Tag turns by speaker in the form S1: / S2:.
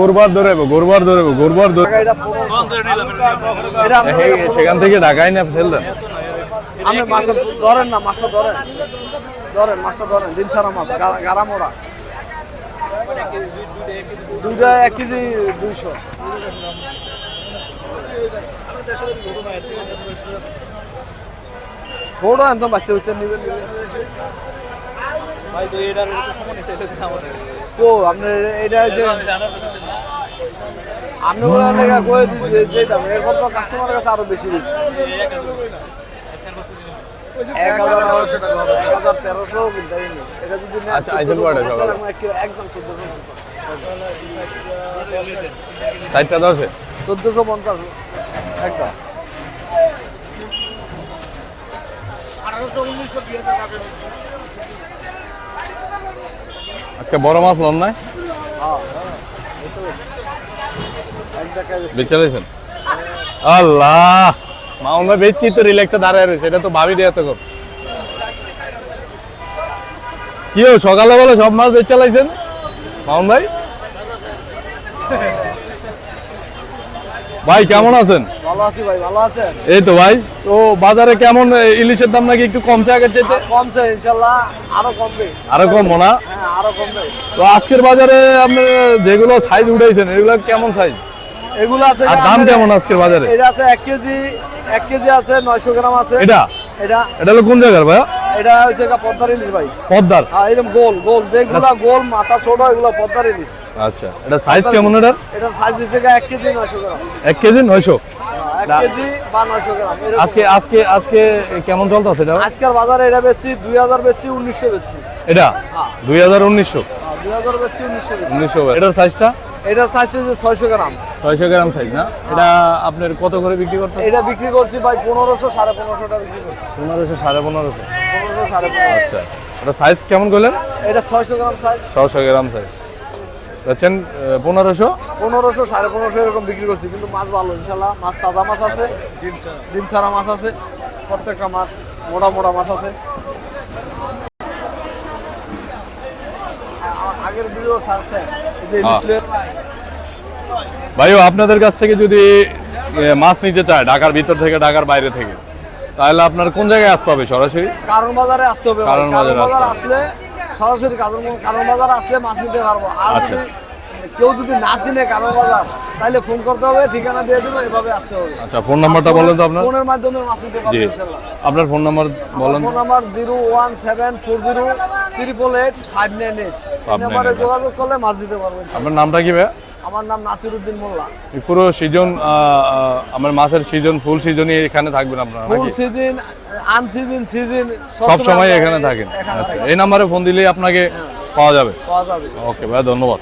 S1: গরুবার ধরেবো গরুবার ধরেবো গরুবার ধরে সেখান থেকে ঢাকায় না ফেল দেন।
S2: আপনি মাছটা ধরেন না মাছটা ধরেন। ধরেন মাছটা ধরেন ডিম ছাড়া মাছ গারা মোড়া দুইটা এক কেজি দুইশো। ছোট একদম বাচ্চা বাচ্চা নিবেন। ও আপনার এটা হচ্ছে আপনি বলে লেখা কয়ে দিচ্ছে যে দাম এরপর তো কাস্টমারের কাছে আরও বেশি দিচ্ছে এক হাজার তেরোশো কিনতে এটা যদি
S1: আচ্ছা,
S2: একদম চোদ্দশো পঞ্চাশ।
S1: দশে?
S2: চোদ্দশো পঞ্চাশ একদম।
S1: আজকে বড় মাছ লন নাই?
S2: বুঝতে পেরেছি এক টাকায় বেশি।
S1: বেচে রয়েছেন আল্লাহ! ভাই বেচছি তো রিল্যাক্সে দাঁড়ায় রয়েছে এটা তো ভাবি দিয়ে তো কি সকালে বলে সব মাছ বেচ চালাইছেন মাউন ভাই? ভাই কেমন আছেন?
S2: ভালো আছি ভাই ভালো আছেন?
S1: এই তো ভাই। তো বাজারে কেমন ইলিশের দাম নাকি একটু কমছে আগের চাইতে?
S2: কমছে ইনশাল্লাহ আরও কমবে।
S1: আরও কমবো না?
S2: হ্যাঁ আরও কমবে।
S1: তো আজকের বাজারে আপনি যেগুলো সাইজ উঠাইছেন এগুলো কেমন সাইজ
S2: এগুলো আছে
S1: আর দাম কেমন আজকের বাজারে?
S2: এটা আছে এক কেজি এক কেজি আছে নয়শো গ্রাম আছে।
S1: এটা?
S2: এটা
S1: এটা হলো কোন জায়গার ভাইয়া?
S2: এটা হচ্ছে পদ্মার ইলিশ ভাই।
S1: পদ্মার?
S2: হ্যাঁ এরকম গোল গোল যেগুলা গোল মাথা ছোট এগুলো পদ্মার ইলিশ।
S1: আচ্ছা এটা সাইজ কেমন
S2: সাইজ এক কেজি নয়শো গ্রাম।
S1: এক কেজি নয়শো?
S2: হ্যাঁ।
S1: আজকে আজকে আজকে কেমন চলতেছে এটা?
S2: আজকের বাজারে এটা বেচছি দুই হাজার বেচছি উনিশশো বেচছি।
S1: এটা?
S2: হ্যাঁ। বেচছি
S1: এটার সাইজটা
S2: এটার সাইজ হচ্ছে ছয়শো গ্রাম।
S1: ছয়শো গ্রাম সাইজ না? এটা আপনার কত করে বিক্রি করতে
S2: এটা বিক্রি করছি ভাই পনেরোশো সাড়ে পনেরোশো টাকা বিক্রি করছি।
S1: পনেরোশো সাড়ে পনেরোশো।
S2: পনেরোশো সাড়ে
S1: আচ্ছা এটা সাইজ কেমন করলেন?
S2: এটা ছয়শো গ্রাম সাইজ
S1: ছশো গ্রাম সাইজ হচ্ছেন পনেরোশো?
S2: পনেরোশো সাড়ে পনেরোশো এরকম বিক্রি করছি কিন্তু মাছ ভালো ইনশাল্লাহ। মাছ তাজা মাছ আছে ডিম ছাড়া। মাছ আছে প্রত্যেকটা মাছ মোটা মোটা মাছ আছে। আগের ভিডিও ছাড়ছে যে
S1: ভাইও আপনাদের কাছ থেকে যদি মাছ নিতে চায় ঢাকার ভিতর থেকে ঢাকার বাইরে থেকে তাহলে আপনার কোন জায়গায় আসতে হবে সরাসরি?
S2: কারণ বাজারে আসতে হবে
S1: কারণ বাজারে
S2: আসলে সরাসরি কারণ বাজার আসলে মাছ নিতে পারব। আর
S1: আচ্ছা।
S2: কেউ যদি না চিনে কারণ বাজার তাহলে ফোন করতে হবে ঠিকানা দিয়ে দেবো এভাবে আসতে হবে।
S1: আচ্ছা ফোন নাম্বারটা বলেন তো আপনার।
S2: ফোনের মাধ্যমে মাছ নিতে
S1: জি।
S2: পারবে ইনশাল্লাহ
S1: আপনার ফোন নাম্বার বলেন।
S2: Phone number zero one seven four zero triple eight five nine eight এই
S1: 598
S2: নাম্বারে যোগাযোগ করলে মাছ দিতে পারব ইনশাল্লাহ।
S1: আপনার নামটা কি ভাইয়া?
S2: আমার নাম নাসিরুদ্দিন মোল্লা।
S1: পুরো সিজন আমার মাছের সিজন ফুল সিজনই এখানে থাকবেন আপনারা
S2: ফুল সিজন আনসিজন সিজন
S1: সব সময় এখানে থাকেন। আচ্ছা এই নাম্বারে ফোন দিলে আপনাকে পাওয়া যাবে।
S2: পাওয়া যাবে।
S1: ওকে ভাই ধন্যবাদ।